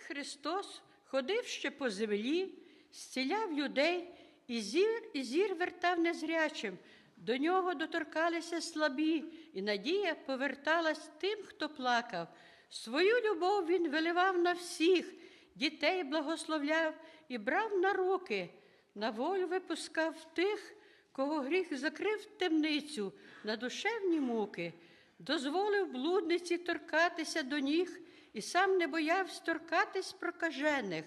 Христос ходив ще по землі, зціляв людей, і зір, і зір вертав незрячим. До нього доторкалися слабі, і надія поверталась тим, хто плакав. Свою любов він виливав на всіх, дітей благословляв і брав на руки, на волю випускав тих, кого гріх закрив темницю на душевні муки, дозволив блудниці торкатися до ніг і сам не боявся торкатись прокажених.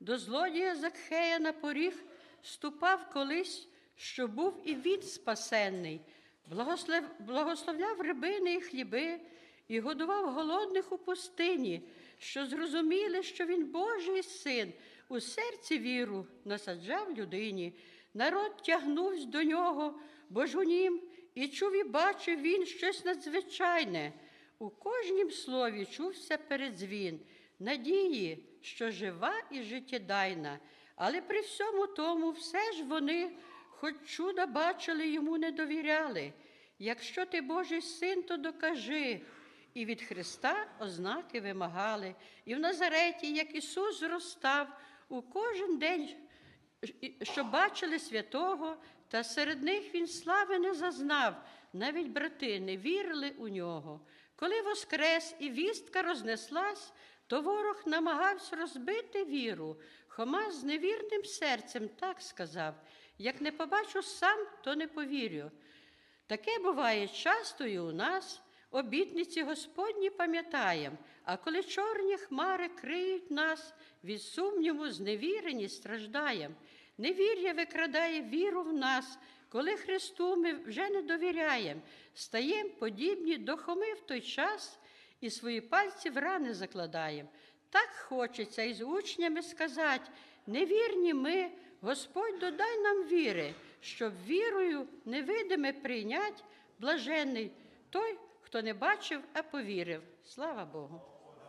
До злодія Закхея на поріг ступав колись, що був і він спасенний, благослов... благословляв рибини і хліби і годував голодних у пустині, що зрозуміли, що він Божий син, у серці віру насаджав людині. Народ тягнувся до нього, бо ж у нім, і чув і бачив він щось надзвичайне. У кожнім слові чувся передзвін, надії, що жива і життєдайна, але при всьому тому все ж вони, хоч чуда бачили, йому не довіряли. Якщо ти Божий син, то докажи. І від Христа ознаки вимагали. І в Назареті, як Ісус зростав, у кожен день, що бачили святого, та серед них він слави не зазнав, навіть брати не вірили у нього. Коли воскрес і вістка рознеслась, то ворог намагався розбити віру. Хома з невірним серцем так сказав: як не побачу сам, то не повірю. Таке буває часто і у нас. Обітниці Господні пам'ятаєм, а коли чорні хмари криють нас, від сумніву зневірені страждаєм. Невір'я викрадає віру в нас, коли Христу ми вже не довіряєм, стаєм подібні до хоми в той час і свої пальці в рани закладаєм. Так хочеться із учнями сказати, невірні ми, Господь додай нам віри, щоб вірою невидиме прийнять блаженний той, хто не бачив, а повірив. Слава Богу.